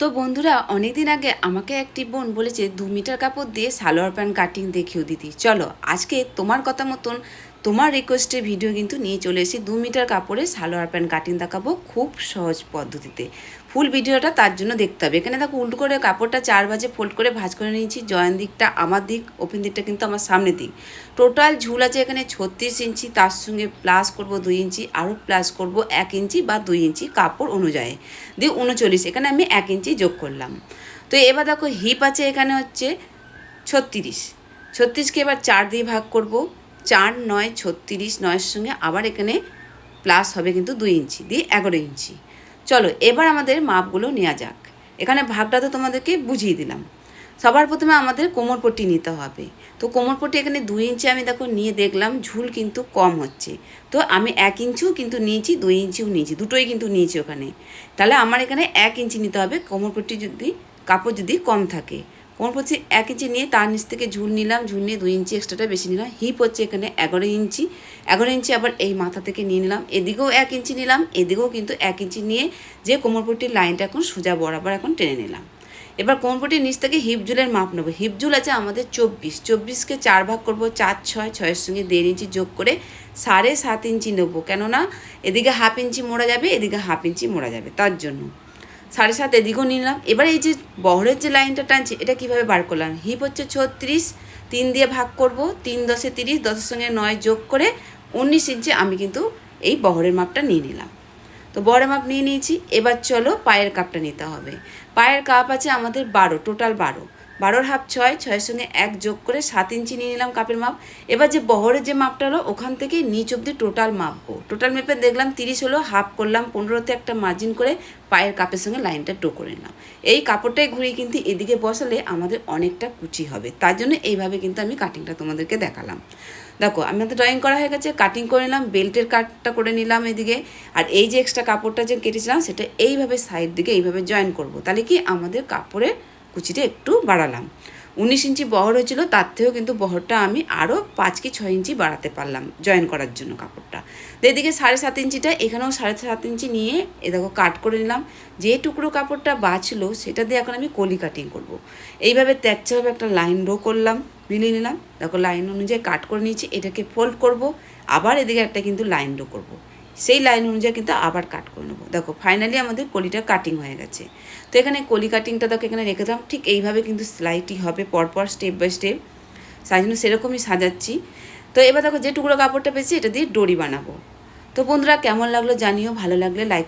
তো বন্ধুরা, অনেকদিন আগে আমাকে একটি বোন বলেছে, দু মিটার কাপড় দিয়ে সালোয়ার প্যান্ট কাটিং দেখিও দিদি চলো, আজকে তোমার কথা মতন তোমার রিকোয়েস্টের ভিডিও কিন্তু নিয়ে চলে এসেছি। দু মিটার কাপড়ে সালোয়ার প্যান্ট কাটিং দেখাবো খুব সহজ পদ্ধতিতে। ফুল ভিডিওটা তার জন্য দেখতে হবে। এখানে দেখো উল্টো করে কাপড়টা চার ভাজে ফোল্ড করে ভাজ করে নিয়েছি। জয়েন দিকটা আমার দিক ওপেন দিকটা কিন্তু আমার সামনের দিক। টোটাল ঝুল আছে এখানে ছত্রিশ ইঞ্চি। তার সঙ্গে প্লাস করব দুই ইঞ্চি আরও প্লাস করব এক ইঞ্চি বা দুই ইঞ্চি কাপড় অনুযায়ী। দিয়ে উনচল্লিশ, এখানে আমি এক ইঞ্চি যোগ করলাম। তো এবার দেখো হিপ আছে এখানে হচ্ছে ছত্রিশ। ছত্রিশকে এবার চার দিয়ে ভাগ করব। চার, নয়, ছত্রিশ, নয়ের সঙ্গে আবার এখানে প্লাস হবে কিন্তু দুই ইঞ্চি, দিয়ে এগারো ইঞ্চি। চলো, এবার আমাদের মাপগুলো নেওয়া যাক। এখানে ভাগটা তো তোমাদেরকে বুঝিয়ে দিলাম। সবার প্রথমে আমাদের কোমরপট্টি নিতে হবে। তো কোমরপট্টি এখানে দুই ইঞ্চি আমি দেখো নিয়ে দেখলাম, ঝুল কিন্তু কম হচ্ছে। তো আমি এক ইঞ্চিও কিন্তু নিয়েছি, দুই ইঞ্চিও নিয়েছি, দুটোই কিন্তু নিয়েছি ওখানে। তাহলে আমার এখানে এক ইঞ্চি নিতে হবে কোমরপট্টি যদি, কাপড় যদি কম থাকে। কোমরপট্টি এক ইঞ্চি নিয়ে তার নিচ থেকে ঝুল নিলাম, ঝুল নিয়ে দুই ইঞ্চি এক্সট্রাটা বেশি নিলাম। হিপ হচ্ছে এখানে এগারো ইঞ্চি। এগারো ইঞ্চি আবার এই মাথা থেকে নিয়ে নিলাম। এদিকেও এক ইঞ্চি নিলাম, এদিকেও কিন্তু এক ইঞ্চি নিয়ে যে কোমরপট্টির লাইনটা এখন সোজা বরাবর এখন টেনে নিলাম। এবার কোমরপট্টির নিচ থেকে হিপ ঝুলের মাপ নেব। হিপ ঝুল আছে আমাদের চব্বিশ। চব্বিশকে চার ভাগ করব, চার, ছয়, ছয়ের সঙ্গে দেড় ইঞ্চি যোগ করে সাড়ে সাত ইঞ্চি নেব। কেননা, এদিকে হাফ ইঞ্চি মোড়া যাবে, এদিকে হাফ ইঞ্চি মোড়া যাবে। তার জন্য সাড়ে সাত এদিকেও নিলাম। এবার এই যে বহরের যে লাইনটা টানছে, এটা কীভাবে বার করলাম? হিপ হচ্ছে ছত্রিশ, তিন দিয়ে ভাগ করব, তিন দশে তিরিশ, দশের সঙ্গে নয় যোগ করে উনিশ ইঞ্চি আমি কিন্তু এই বহরের মাপটা নিয়ে নিলাম। তো বহরের মাপ নিয়ে নিয়েছি, এবার চলো পায়ের কাপটা নিতে হবে। পায়ের কাপ আছে আমাদের বারো, টোটাল বারো। বারোর হাফ ছয়, ছয়ের সঙ্গে এক যোগ করে সাত ইঞ্চি নিয়ে নিলাম কাপের মাপ। এবার যে বহরের যে মাপটা হলো, ওখান থেকে নিচ অব্দি টোটাল মাপবো টোটাল মেপে দেখলাম তিরিশ হলো হাফ করলাম, পনেরোতে একটা মার্জিন করে পায়ের কাপের সঙ্গে লাইনটা টো করে নিলাম। এই কাপড়টাই ঘুরিয়ে কিন্তু এদিকে বসালে আমাদের অনেকটা কুচি হবে। তার জন্য এইভাবে কিন্তু আমি কাটিংটা তোমাদেরকে দেখালাম। দেখো, আমি তো ড্রয়িং করা হয়ে গেছে কাটিং করে নিলাম বেল্টের কাটটা করে নিলাম এদিকে। আর এই যে এক্সট্রা কাপড়টা যে কেটেছিলাম, সেটা এইভাবে সাইড দিকে এইভাবে জয়েন করব। তাহলে কি আমাদের কাপড়ের কুচিটা একটু বাড়ালাম। উনিশ ইঞ্চি বহর হয়েছিল, তার থেকেও কিন্তু বহরটা আমি আরও পাঁচ কি ছয় ইঞ্চি বাড়াতে পারলাম জয়েন করার জন্য কাপড়টা। তো এদিকে সাড়ে সাত ইঞ্চিটা, এখানেও সাড়ে সাত ইঞ্চি নিয়ে এ দেখো কাট করে নিলাম। যে টুকরো কাপড়টা বাঁচলো, সেটা দিয়ে এখন আমি কলি কাটিং করব। এইভাবে তেচ্ছাভাবে একটা লাইন ড্র করলাম, মিলিয়ে নিলাম। দেখো লাইন অনুযায়ী কাট করে নিয়েছি, এটাকে ফোল্ড করব, আবার এদিকে একটা কিন্তু লাইন ড্র করব। সেই লাইন অনুযায়ী কিন্তু আবার কাট করে নেব। দেখো ফাইনালি আমাদের কলিটা কাটিং হয়ে গেছে। তো এখানে কলি কাটিংটা দেখো, এখানে রেখে দিলাম। ঠিক এইভাবে কিন্তু সেলাইটি হবে, পরপর স্টেপ বাই স্টেপ তাই জন্য সেরকমই সাজাচ্ছি। তো এবার দেখো, যে টুকরো কাপড়টা পেয়েছি, এটা দিয়ে ডরি বানাবো। তো বন্ধুরা, কেমন লাগল জানিও, ভালো লাগলে লাইক